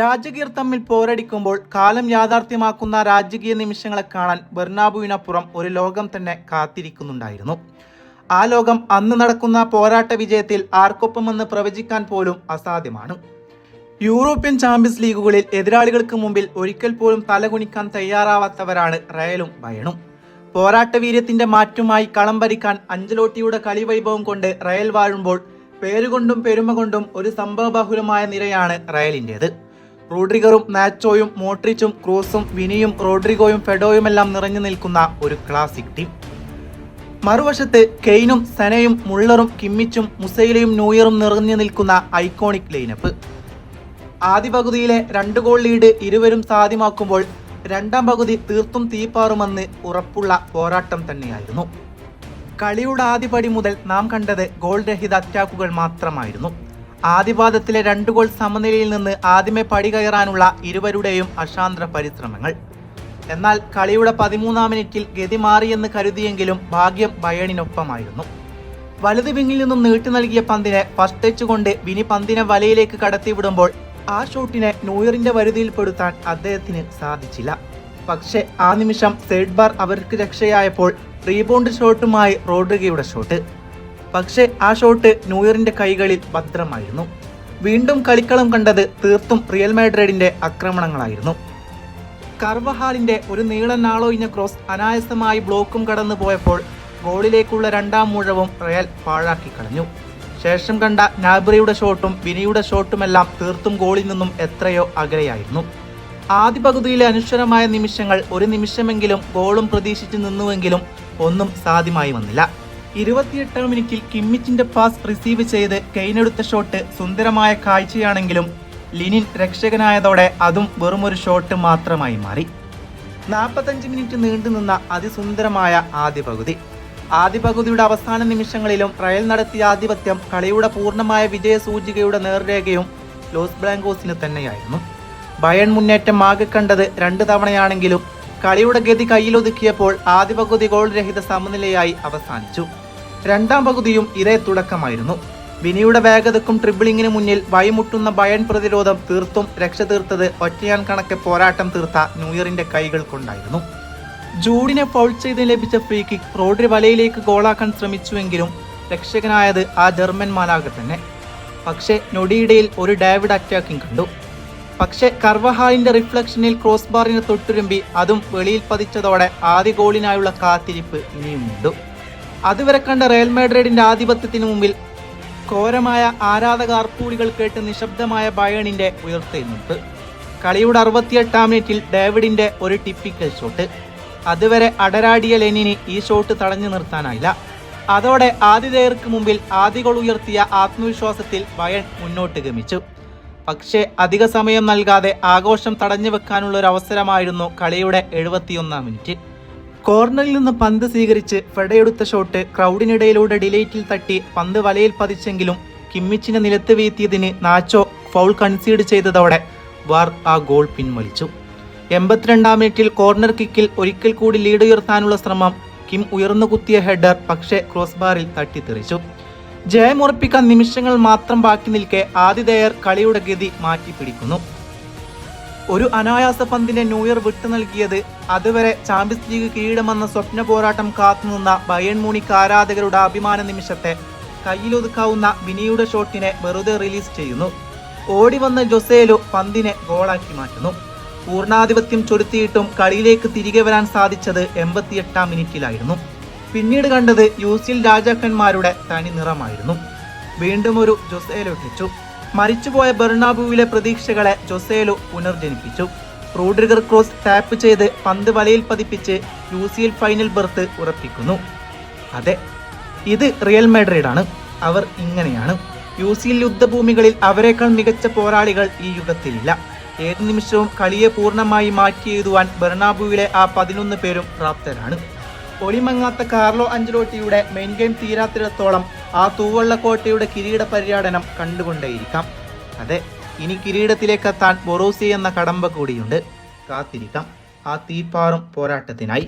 രാജകീയർ തമ്മിൽ പോരടിക്കുമ്പോൾ കാലം യാഥാർത്ഥ്യമാക്കുന്ന രാജകീയ നിമിഷങ്ങളെ കാണാൻ ബെർണാബുവിനപ്പുറം ഒരു ലോകം തന്നെ കാത്തിരിക്കുന്നുണ്ടായിരുന്നു. ആ ലോകം അന്ന് നടക്കുന്ന പോരാട്ട വിജയത്തിൽ ആർക്കൊപ്പമെന്ന് പ്രവചിക്കാൻ പോലും അസാധ്യമാണ്. യൂറോപ്യൻ ചാമ്പ്യൻസ് ലീഗുകളിൽ എതിരാളികൾക്ക് മുമ്പിൽ ഒരിക്കൽ പോലും തലകുണിക്കാൻ തയ്യാറാവാത്തവരാണ് റയലും ബയണും. പോരാട്ട വീര്യത്തിന്റെ മാറ്റുമായി കളം ഭരിക്കാൻ അഞ്ചലോട്ടിയുടെ കളിവൈഭവം കൊണ്ട് റയൽ വാഴുമ്പോൾ പേരുകൊണ്ടും പെരുമ കൊണ്ടും ഒരു സംഭവബാഹുലമായ നിരയാണ് റയലിന്റേത് റോഡ്രിഗറും നാച്ചോയും മോട്രിച്ചും ക്രൂസും വിനിയും റോഡ്രിഗോയും ഫെഡോയുമെല്ലാം നിറഞ്ഞു നിൽക്കുന്ന ഒരു ക്ലാസിക് ടീം മറുവശത്ത് കെയ്നും സനയും മുള്ളറും കിമ്മിച്ചും മുസൈലയും ന്യൂയറും നിറഞ്ഞു നിൽക്കുന്ന ഐക്കോണിക് ലൈനപ്പ് ആദ്യ പകുതിയിലെ രണ്ട് ഗോൾ ലീഡ് ഇരുവരും സാധ്യമാക്കുമ്പോൾ രണ്ടാം പകുതി തീർത്തും തീപ്പാറുമെന്ന് ഉറപ്പുള്ള പോരാട്ടം തന്നെയായിരുന്നു. കളിയുടെ ആദ്യപടി മുതൽ നാം കണ്ടത് ഗോൾ രഹിത അറ്റാക്കുകൾ മാത്രമായിരുന്നു. ആദ്യപാദത്തിലെ രണ്ട് ഗോൾ സമനിലയിൽ നിന്ന് ആദ്യമേ പടി കയറാനുള്ള ഇരുവരുടെയും അശാന്ത്ര പരിശ്രമങ്ങൾ. എന്നാൽ കളിയുടെ പതിമൂന്നാം മിനിറ്റിൽ ഗതി മാറിയെന്ന് കരുതിയെങ്കിലും ഭാഗ്യം ബയണിനൊപ്പമായിരുന്നു. വലത് വിങ്ങിൽ നിന്നും നീട്ടി നൽകിയ പന്തിനെ ഫസ്റ്റ് ടച്ച് കൊണ്ട് വിനി പന്തിനെ വലയിലേക്ക് കടത്തിവിടുമ്പോൾ ആ ഷൂട്ടിനെ ന്യൂയറിന്റെ വരുതിയിൽപ്പെടുത്താൻ അദ്ദേഹത്തിന് സാധിച്ചില്ല. പക്ഷെ ആ നിമിഷം സെഡ് ബാർ അവർക്ക് രക്ഷയായപ്പോൾ റീബൗണ്ട് ഷോട്ടുമായി റോഡ്രിഗയുടെ ഷോട്ട്. പക്ഷേ ആ ഷോട്ട് ന്യൂയറിന്റെ കൈകളിൽ ഭദ്രമായിരുന്നു. വീണ്ടും കളിക്കളം കണ്ടത് തീർത്തും റിയൽ മാഡ്രിഡിന്റെ ആക്രമണങ്ങളായിരുന്നു. കർവഹാലിന്റെ ഒരു നീളൻ നാളൊഴിഞ്ഞ ക്രോസ് അനായാസമായി ബ്ലോക്കും കടന്നു പോയപ്പോൾ ഗോളിലേക്കുള്ള രണ്ടാം മുഴവും റയൽ പാഴാക്കി കളഞ്ഞു. ശേഷം കണ്ട നാബ്രിയുടെ ഷോട്ടും വിനിയുടെ ഷോട്ടുമെല്ലാം തീർത്തും ഗോളിൽ നിന്നും എത്രയോ അകലെയായിരുന്നു. ആദ്യ പകുതിയിലെ അനുശ്വരമായ നിമിഷങ്ങൾ ഒരു നിമിഷമെങ്കിലും ഗോളും പ്രതീക്ഷിച്ചു നിന്നുവെങ്കിലും ഒന്നും സാധ്യമായി വന്നില്ല. ഇരുപത്തിയെട്ടാം മിനിറ്റിൽ കിമ്മിച്ചിന്റെ പാസ് റിസീവ് ചെയ്ത് കൈനെടുത്ത ഷോട്ട് സുന്ദരമായ കാഴ്ചയാണെങ്കിലും ലിനിൻ രക്ഷകനായതോടെ അതും വെറുമൊരു ഷോട്ട് മാത്രമായി മാറി. നാൽപ്പത്തഞ്ച് മിനിറ്റ് നീണ്ടുനിന്ന അതിസുന്ദരമായ ആദ്യ പകുതി. ആദ്യ പകുതിയുടെ അവസാന നിമിഷങ്ങളിലും റയൽ നടത്തിയ ആധിപത്യം കളിയുടെ പൂർണമായ വിജയ സൂചികയുടെ നേർരേഖയും ലോസ് ബ്ലാങ്കോസിന് തന്നെയായിരുന്നു. ബയൺ മുന്നേറ്റം ആകെ കണ്ടത് രണ്ട് തവണയാണെങ്കിലും കളിയുടെ ഗതി കയ്യിലൊതുക്കിയപ്പോൾ ആദ്യ പകുതി ഗോൾ രഹിത സമനിലയായി അവസാനിച്ചു. രണ്ടാം പകുതിയും ഇതേ തുടക്കമായിരുന്നു. വിനിയുടെ വേഗതക്കും ട്രിബിളിങ്ങിന് മുന്നിൽ വഴിമുട്ടുന്ന ബയൺ പ്രതിരോധം തീർത്തും രക്ഷ തീർത്തത് ഒറ്റയാൻ കണക്കെ പോരാട്ടം തീർത്ത ന്യൂയറിന്റെ കൈകൾ കൊണ്ടായിരുന്നു ജൂഡിനെ ഫൗൾ ചെയ്ത് ലഭിച്ച ഫ്രീ കിക്ക് റോഡ്രി വലയിലേക്ക് ഗോളാക്കാൻ ശ്രമിച്ചുവെങ്കിലും രക്ഷകനായത് ആ ജർമ്മൻ മാലാകെ തന്നെ. പക്ഷേ നൊടിയിടയിൽ ഒരു ഡാവിഡ് അറ്റാക്കിംഗ് കണ്ടു. പക്ഷേ കർവഹാലിന്റെ റിഫ്ലക്ഷനിൽ ക്രോസ് ബാറിന് തൊട്ടുരുമ്പി അതും വെളിയിൽ പതിച്ചതോടെ ആദ്യ ഗോളിനായുള്ള കാത്തിരിപ്പ് ഇനിയുമുണ്ട്. അതുവരെ കണ്ട റയൽ മാഡ്രിഡിന്റെ ആധിപത്യത്തിന് മുമ്പിൽ ഘോരമായ ആരാധക ആർപ്പൂളികൾ കേട്ട് നിശബ്ദമായ ബയണിന്റെ ഉയർത്തെഴുന്നേൽപ്പ് കളിയുടെ അറുപത്തിയെട്ടാം മിനിറ്റിൽ ഡേവിഡിന്റെ ഒരു ടിപ്പിക്കൽ ഷോട്ട്. അതുവരെ അടരാടിയ ലെനിന് ഈ ഷോട്ട് തടഞ്ഞു നിർത്താനായില്ല. അതോടെ ആതിഥേയർക്ക് മുമ്പിൽ ആദികൾ ഉയർത്തിയ ആത്മവിശ്വാസത്തിൽ ബയൺ മുന്നോട്ട് ഗമിച്ചു. പക്ഷേ അധിക സമയം നൽകാതെ ആഘോഷം തടഞ്ഞു വെക്കാനുള്ള ഒരു അവസരമായിരുന്നു കളിയുടെ എഴുപത്തിയൊന്നാം മിനിറ്റ്. കോർണറിൽ നിന്ന് പന്ത് സ്വീകരിച്ച് ഫെഡയെടുത്ത ഷോട്ട് ക്രൗഡിനിടയിലൂടെ ഡിലേറ്റിൽ തട്ടി പന്ത് വലയിൽ പതിച്ചെങ്കിലും കിമ്മിച്ചിനെ നിലത്ത് വീഴ്ത്തിയതിന് നാച്ചോ ഫൗൾ കൺസീഡ് ചെയ്തതോടെ വാർ ആ ഗോൾ പിൻവലിച്ചു. എൺപത്തിരണ്ടാം മിനിറ്റിൽ കോർണർ കിക്കിൽ ഒരിക്കൽ കൂടി ലീഡ് ഉയർത്താനുള്ള ശ്രമം കിം ഉയർന്നു കുത്തിയ ഹെഡർ പക്ഷേ ക്രോസ് ബാറിൽ തട്ടിത്തെറിച്ചു. ജയമുറപ്പിക്കാൻ നിമിഷങ്ങൾ മാത്രം ബാക്കി നിൽക്കെ ആതിഥേയർ കളിയുടെ ഗതി മാറ്റിപ്പിടിക്കുന്നു. ഒരു അനായാസ പന്തിനെ ന്യൂയർ വിട്ടു നൽകിയത്. അതുവരെ ചാമ്പ്യൻസ് ലീഗ് കിരീടമെന്ന സ്വപ്ന പോരാട്ടം കാത്തുനിന്ന ബയൺ മൂണിക്ക് ആരാധകരുടെ അഭിമാന നിമിഷത്തെ കയ്യിലൊതുക്കാവുന്ന വിനിയുടെ ഷോട്ടിനെ വെറുതെ റിലീസ് ചെയ്യുന്നു. ഓടി വന്ന ജൊസേലു പന്തിനെ ഗോളാക്കി മാറ്റുന്നു. പൂർണാധിപത്യം ചൊരുത്തിയിട്ടും കളിയിലേക്ക് തിരികെ വരാൻ സാധിച്ചത് എൺപത്തിയെട്ടാം മിനിറ്റിലായിരുന്നു. പിന്നീട് കണ്ടത് യൂസിൽ രാജാക്കന്മാരുടെ തനി നിറമായിരുന്നു. വീണ്ടും ഒരു ജൊസേലു എത്തിച്ചു മരിച്ചുപോയ ബെർണാബുവിലെ പ്രതീക്ഷകളെ ജൊസേലു പുനർജനിപ്പിച്ചു. റോഡ്രിഗർ ക്രോസ് ടാപ്പ് ചെയ്ത് പന്ത് വലയിൽ പതിപ്പിച്ച് U C L final berth ഉറപ്പിക്കുന്നു. അതെ ഇത് റിയൽ മെഡ്രിഡാണ്. അവർ ഇങ്ങനെയാണ്. യു സി എൽ യുദ്ധഭൂമികളിൽ അവരെക്കാൾ മികച്ച പോരാളികൾ ഈ യുഗത്തിലില്ല. ഏത് നിമിഷവും കളിയെ പൂർണമായി മാറ്റി എഴുതുവാൻ ബെർണാബുവിലെ ആ പതിനൊന്ന് പേരും പ്രാപ്തരാണ്. ഒളിമങ്ങാത്ത കാർലോ അഞ്ചലോട്ടിയുടെ മെയിൻ ഗെയിം തീരാത്തിടത്തോളം ആ തൂവള്ളക്കോട്ടയുടെ കിരീട പര്യടനം കണ്ടുകൊണ്ടേയിരിക്കാം. അതെ ഇനി കിരീടത്തിലേക്കെത്താൻ ബൊറൂസി എന്ന കടമ്പ കൂടിയുണ്ട്. കാത്തിരിക്കാം. ആ തീപ്പാറും പോരാട്ടത്തിനായി.